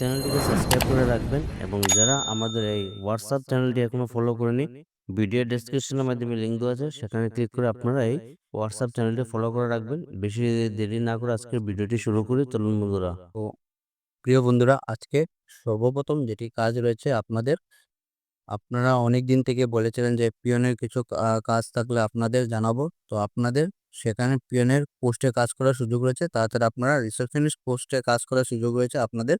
চ্যানেলটিকে সাবস্ক্রাইব করে রাখবেন এবং যারা আমাদের এই হোয়াটসঅ্যাপ চ্যানেলটি এখনও ফলো করেনি ভিডিও ডেসক্রিপশনের মাধ্যমে লিঙ্ক দেওয়া আছে, সেখানে ক্লিক করে আপনারা এই হোয়াটসঅ্যাপ চ্যানেলটি ফলো করে রাখবেন। বেশি দেরি না করে আজকের ভিডিওটি শুরু করি, চলুন বন্ধুরা। তো প্রিয় বন্ধুরা, আজকে সর্বপ্রথম যেটি কাজ রয়েছে আপনাদের, আপনারা অনেক দিন থেকে বলেছিলেন যে পিয়নের কিছু কাজ থাকলে আপনাদের জানাব। তো আপনাদের সেখানে পিয়নের পোস্টে কাজ করার সুযোগ রয়েছে তাছাড়া আপনারা রিসেপশনিস্ট পোস্টে কাজ করার সুযোগ রয়েছে আপনাদের।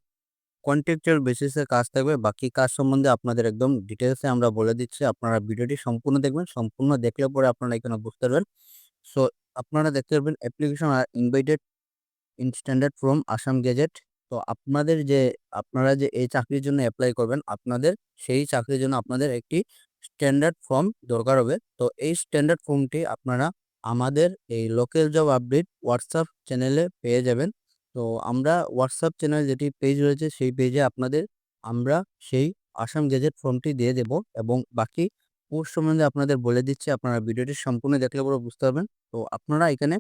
কন্ট্রাকচুয়াল বেসিসে কাজ থাকবে। বাকি কাজ সম্বন্ধে আপনাদের একদম ডিটেলসে আমরা বলে দিচ্ছি। আপনারা ভিডিওটি সম্পূর্ণ দেখবেন। সম্পূর্ণ দেখলে পরে আপনারা এখানে বুঝতে পারবেন। সো আপনারা দেখতে পারবেন application are invited in standard from Assam gazette তো আপনাদের যে, আপনারা যে এই চাকরির জন্য অ্যাপ্লাই করবেন, আপনাদের সেই চাকরির জন্য আপনাদের একটি স্ট্যান্ডার্ড ফর্ম দরকার হবে। তো এই স্ট্যান্ডার্ড ফর্মটি আপনারা আমাদের এই লোকাল জব আপডেট হোয়াটসঅ্যাপ চ্যানেলে পেয়ে যাবেন। তো আমরা হোয়াটসঅ্যাপ চ্যানেল যেটি পেজ রয়েছে, সেই পেজে আপনাদের আমরা সেই আসাম গেজেট ফর্মটি দিয়ে দেব এবং বাকি পোস্ট সম্বন্ধে আপনাদের বলে দিচ্ছি। আপনারা ভিডিওটি সম্পূর্ণ দেখলে পরে বুঝতে পারবেন। তো আপনারা এখানে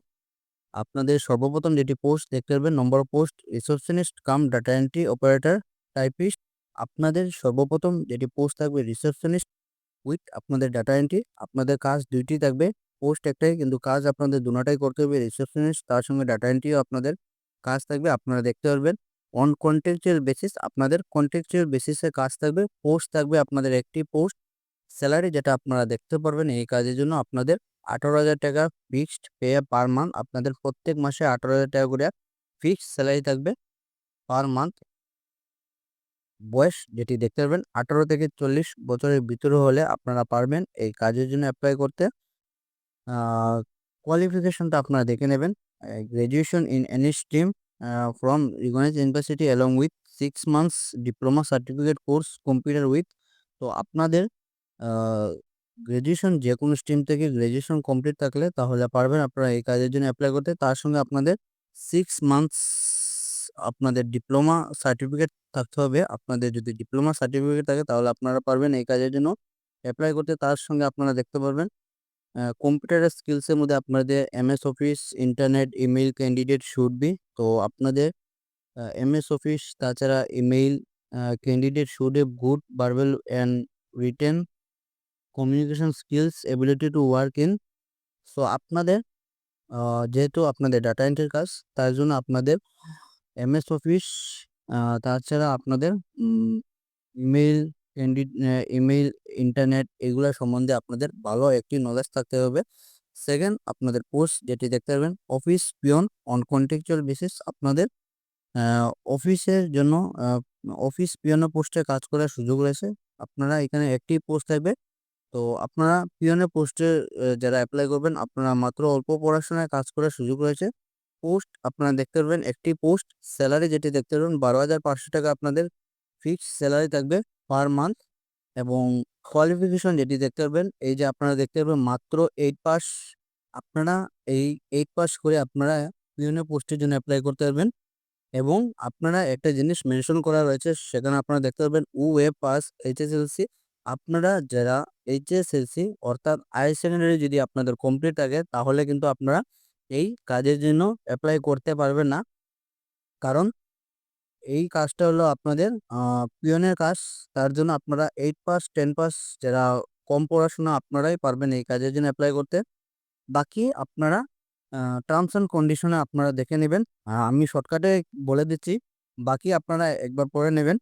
আপনাদের সর্বপ্রথম যেটি পোস্ট দেখতে পারবেন number post receptionist cum data entry operator typist আপনাদের সর্বপ্রথম যেটি পোস্ট থাকবে রিসেপশনিস্ট উইথ আপনাদের ডাটা এন্ট্রি আপনাদের কাজ দুইটি থাকবে। পোস্ট একটাই, কিন্তু কাজ আপনাদের দুটাই করতে হবে রিসেপশনিস্ট তার সঙ্গে ডাটা এন্ট্রিও আপনাদের কাজ থাকবে, আপনারা দেখতে পারবেন। অন কন্ট্রাকচুয়াল বেসিস আপনাদের কন্ট্রাকচুয়াল বেসিসে কাজ থাকবে পোস্ট থাকবে আপনাদের একটি পোস্ট স্যালারি যেটা আপনারা দেখতে পারবেন এই কাজের জন্য আপনাদের আঠারো হাজার টাকা ফিক্সড পে পার মান্থ আপনাদের প্রত্যেক মাসে আঠারো হাজার টাকা করে ফিক্সড স্যালারি থাকবে পার মান্থ বয়স যেটি দেখতে পারবেন, আঠারো থেকে চল্লিশ বছরের ভিতরে হলে আপনারা পারবেন এই কাজের জন্য অ্যাপ্লাই করতে। কোয়ালিফিকেশনটা আপনারা দেখে নেবেন। Graduation in any stream from recognise university along with six months diploma certificate course computer with তো আপনাদের গ্র্যাজুয়েশন যে কোনো স্ট্রিম থেকে গ্র্যাজুয়েশন কমপ্লিট থাকলে তাহলে পারবেন আপনারা এই কাজের জন্য অ্যাপ্লাই করতে। তার সঙ্গে আপনাদের সিক্স মান্থস আপনাদের ডিপ্লোমা সার্টিফিকেট থাকতে হবে। আপনাদের যদি ডিপ্লোমা সার্টিফিকেট থাকে তাহলে আপনারা পারবেন এই কাজের জন্য অ্যাপ্লাই করতে। তার সঙ্গে আপনারা দেখতে পারবেন কম্পিউটারের স্কিলসের মধ্যে আপনাদের MS office internet email candidate should be তো আপনাদের এমএস অফিস তাছাড়া email candidate should a good verbal and written communication skills ability to work in so আপনাদের যেহেতু আপনাদের ডাটা এন্ট্রির কাজ তার জন্য আপনাদের এমএস অফিস তাছাড়া আপনাদের ইমেইল ইমেইল, ইন্টারনেট এগুলো সম্বন্ধে আপনাদের ভালো একটি নলেজ থাকতে হবে। সেকেন্ড আপনাদের পোস্ট যেটি দেখতে পারবেন office peon on contractual basis আপনাদের অফিসের জন্য অফিস পিয়ন পোস্টে কাজ করার সুযোগ রয়েছে। আপনারা এখানে একটি পোস্ট থাকবে। তো আপনারা পিয়নের পোস্টে যারা অ্যাপ্লাই করবেন, আপনারা মাত্র অল্প পড়াশোনায় কাজ করার সুযোগ রয়েছে। পোস্ট আপনারা দেখতে পারবেন, একটি পোস্ট স্যালারি যেটি দেখতে পারবেন, বারো হাজার পাঁচশো টাকা আপনাদের ফিক্সড স্যালারি থাকবে। পার মান্থ এবং কোয়ালিফিকেশন যেটি দেখতে পারবেন, এই যে আপনারা দেখতে পারবেন মাত্র এইট পাস আপনারা এই এইট পাস করে আপনারা বিভিন্ন পোস্টের জন্য অ্যাপ্লাই করতে পারবেন এবং আপনারা একটা জিনিস মেনশন করা রয়েছে, সেখানে আপনারা দেখতে পারবেন উ এ পাস এইচএসএলসি আপনারা যারা এইচএসএলসি অর্থাৎ হায়ার সেকেন্ডারি যদি আপনাদের কমপ্লিট থাকে, তাহলে কিন্তু আপনারা এই কাজের জন্য অ্যাপ্লাই করতে পারবেন না। কারণ এই কাজটা হলো আপনাদের পিয়নের কাজ। তার জন্য আপনারা এইট পাস টেন পাস যারা কম পড়াশোনা আপনারাই পারবেন এই কাজের জন্য অ্যাপ্লাই করতে। বাকি আপনারা টার্মস অ্যান্ড কন্ডিশনে আপনারা দেখে নেবেন। আমি শর্টকাটে বলে দিচ্ছি, বাকি আপনারা একবার পড়ে নেবেন।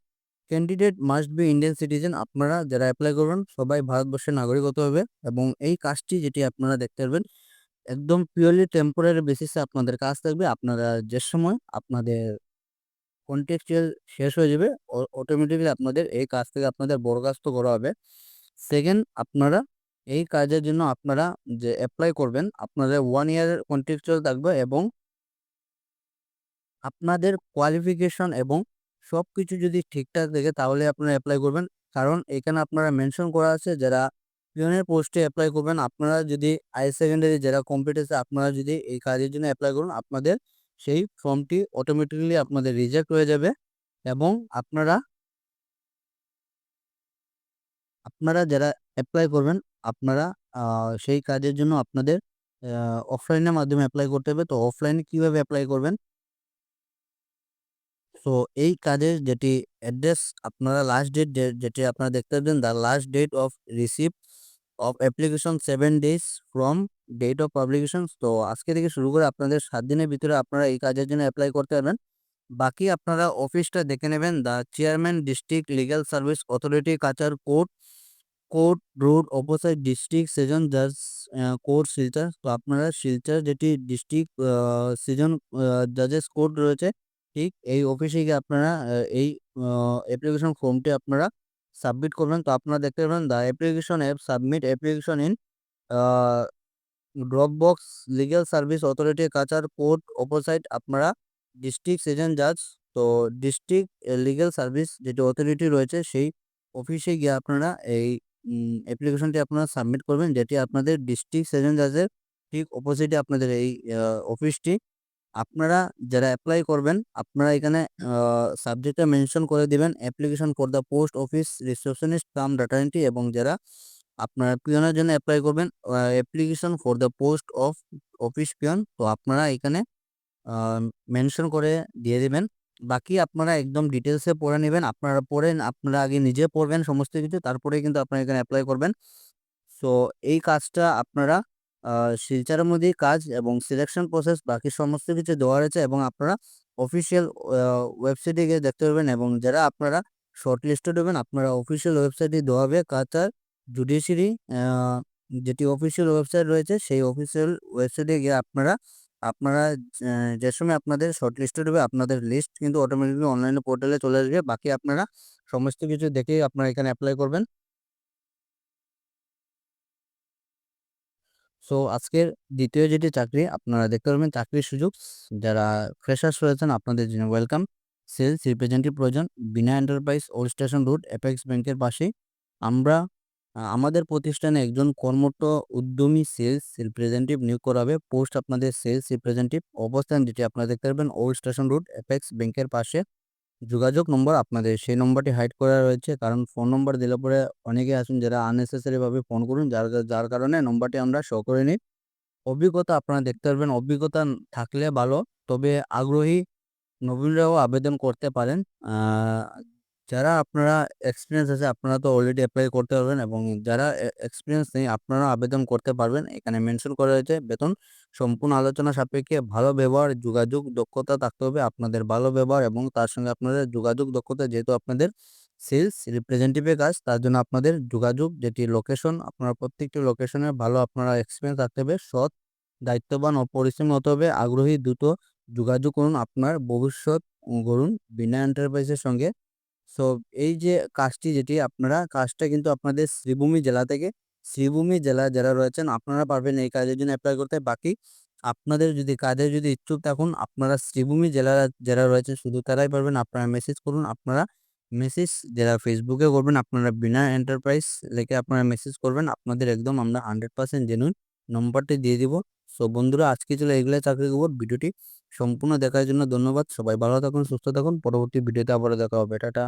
Candidate must be Indian citizen আপনারা যারা অ্যাপ্লাই করবেন, সবাই ভারতবর্ষের নাগরিক হতে হবে। এবং এই কাজটি যেটি আপনারা দেখতে পারবেন, একদম পিওরলি টেম্পোরারি বেসিসে আপনাদের কাজ থাকবে। আপনারা যে সময় আপনাদের কন্টেক্সচুয়াল শেষ হয়ে যাবে অটোমেটিক্যালি আপনাদের এই কাজ থেকে আপনাদের বরখাস্ত করা হবে। সেকেন্ড আপনারা এই কাজের জন্য আপনারা যে অ্যাপ্লাই করবেন, আপনাদের ওয়ান ইয়ারের কন্ট্রাকচুয়াল থাকবে এবং আপনাদের কোয়ালিফিকেশন এবং সব কিছু যদি ঠিকঠাক থাকে তাহলে আপনারা অ্যাপ্লাই করবেন। কারণ এখানে আপনারা মেনশন করা আছে, যারা পিয়নের পোস্টে অ্যাপ্লাই করবেন, আপনারা যদি হায়ার সেকেন্ডারি যারা কমপ্লিট আছে, আপনারা যদি এই কাজের জন্য অ্যাপ্লাই করুন, আপনাদের সেই ফর্মটি অটোমেটিক্যালি আপনাদের রিজেক্ট হয়ে যাবে এবং আপনারা আপনারা যারা অ্যাপ্লাই করবেন, আপনারা সেই কাজের জন্য আপনাদের অফলাইনের মাধ্যমে অ্যাপ্লাই করতে হবে। তো অফলাইনে কীভাবে অ্যাপ্লাই করবেন? তো এই কাজের যেটি অ্যাড্রেস আপনারা লাস্ট ডেট যেটি আপনারা দেখতে পাবেন the last date of receive of application seven days from date of publication তো আজকে থেকে শুরু করে আপনাদের সাত দিনের ভিতরে আপনারা এই কাজের জন্য অ্যাপ্লাই করতে পারবেন। বাকি আপনারা অফিসটা দেখে নেবেন। The chairman district legal service authority Cachar court court road opposite district session জাজ কোর্ট শিলচর। তো আপনারা শিলচর যেটি ডিস্ট্রিক্ট সেজন জাজেস কোর্ট রয়েছে, ঠিক এই অফিসে গিয়ে আপনারা এই অ্যাপ্লিকেশন ফর্মটি আপনারা সাবমিট করবেন তো আপনারা দেখতে পাবেন the application app submit application in drop box legal service authority Cachar court opposite আপনারা ডিস্ট্রিক্ট সেশন জাজ তো ডিস্ট্রিক্ট লিগ্যাল সার্ভিস যেটি অথরিটি রয়েছে, সেই অফিসে গিয়ে আপনারা এই অ্যাপ্লিকেশনটি আপনারা সাবমিট করবেন, যেটি আপনাদের ডিস্ট্রিক্ট সেশন জাজের ঠিক অপোজিটে আপনাদের এই অফিসটি আপনারা যারা অ্যাপ্লাই করবেন, আপনারা এখানে সাবজেক্টটা মেনশন করে দিবেন application for the post office receptionist cum data entry এবং যারা আপনারা পিয়নের জন্য অ্যাপ্লাই করবেন application for the post of office peon তো আপনারা এখানে মেনশন করে দিয়ে দেবেন। বাকি আপনারা একদম ডিটেলসে পড়ে নেবেন, আপনারা পড়েন আপনারা আগে নিজে পড়বেন সমস্ত কিছু তারপরে কিন্তু আপনারা এখানে অ্যাপ্লাই করবেন। সো এই কাজটা আপনারা শিলচরের মধ্যেই কাজ এবং সিলেকশন প্রসেস বাকি সমস্ত কিছু দেওয়া রয়েছে এবং আপনারা অফিসিয়াল ওয়েবসাইটে গিয়ে দেখতে পারবেন এবং যারা আপনারা শর্ট লিস্টেড হবেন, আপনারা অফিসিয়াল ওয়েবসাইটে দেওয়া হবে কাতার জুডিশিয়ারি যেটি অফিসিয়াল ওয়েবসাইট রয়েছে, সেই অফিসিয়াল ওয়েবসাইটে গিয়ে আপনারা আপনারা যে সময় আপনাদের শর্ট লিস্টেড হবে, আপনাদের লিস্ট কিন্তু অটোমেটিকলি অনলাইনে পোর্টালে চলে আসবে। বাকি আপনারা সমস্ত কিছু দেখেই আপনারা এখানে অ্যাপ্লাই করবেন। সো আজকের দ্বিতীয় যেটি চাকরি, আপনারা দেখতে পারবেন চাকরির সুযোগ। যারা ফ্রেশার্স রয়েছেন, আপনাদের জন্য ওয়েলকাম। সেলস রিপ্রেজেন্টেটিভ প্রয়োজন, Bina enterprise, old station route, apex ব্যাংকের পাশে আমরা আমাদের প্রতিষ্ঠানে একজন কর্মরত উদ্যমী সেলস রিপ্রেজেন্টেটিভ নিয়োগ করা হবে পোস্ট আপনাদের সেলস রিপ্রেজেন্টেটিভ অবস্থান যেটি আপনারা দেখতে পারবেন, ওল্ড স্টেশন রুট, অ্যাপেক্স ব্যাংকের পাশে। যোগাযোগ নম্বর আপনাদের, সেই নম্বরটি হাইড করা রয়েছে। কারণ ফোন নম্বর দিলে পরে অনেকে আসুন, যারা আননেসেসারিভাবে ফোন করুন, যার যার কারণে নম্বরটি আমরা শো করে নিই। অভিজ্ঞতা আপনারা দেখতে পারবেন, অভিজ্ঞতা থাকলে ভালো। তবে আগ্রহী নবীনরাও আবেদন করতে পারেন। যারা আপনারা এক্সপিরিয়েন্স আছে, আপনারা তো অলরেডি অ্যাপ্লাই করতে পারবেন এবং যারা এক্সপিরিয়েন্স নেই আপনারা আবেদন করতে পারবেন। এখানে মেনশন করা হয়েছে, বেতন সম্পূর্ণ আলোচনা সাপেক্ষে ভালো ব্যবহার, যোগাযোগ দক্ষতা থাকতে হবে আপনাদের ভালো ব্যবহার এবং তার সঙ্গে আপনাদের যোগাযোগ দক্ষতা যেহেতু আপনাদের সেলস রিপ্রেজেন্টেটিভের কাজ, তার জন্য আপনাদের যোগাযোগ, যেটি লোকেশন আপনার প্রত্যেকটি লোকেশনে ভালো আপনারা এক্সপিরিয়েন্স থাকতে হবে, সৎ, দায়িত্ববান ও পরিশ্রমী হতে হবে, আগ্রহী দ্রুত যোগাযোগ করুন, আপনার ভবিষ্যৎ গড়ুন, বিনা এন্টারপ্রাইজের সঙ্গে সো, এই যে কাজটি যেটি আপনারা, কাজটা কিন্তু আপনাদের শ্রীভূমি জেলা থেকে, শ্রীভূমি জেলা যারা রয়েছেন, আপনারা পারবেন এই কাজের জন্য অ্যাপ্লাই করতে। বাকি আপনাদের যদি কাজে যদি ইচ্ছুক থাকুন, আপনারা শ্রীভূমি জেলা যারা রয়েছে শুধু তারাই পারবেন। আপনারা মেসেজ করুন, আপনারা মেসেজ যারা ফেসবুকে করবেন, আপনারা বিনা এন্টারপ্রাইজ লিখে আপনারা মেসেজ করবেন। আপনাদের একদম আমরা হান্ড্রেড পার্সেন্ট জেনুইন নম্বরটি দিয়ে দিব। সো, বন্ধুরা, আজকে ছিল এগুলো চাকরির খবর। ভিডিওটি সম্পূর্ণ দেখার জন্য ধন্যবাদ। সবাই ভালো থাকুন, সুস্থ থাকুন। পরবর্তী ভিডিওতে আবারও দেখা হবে। টাটা।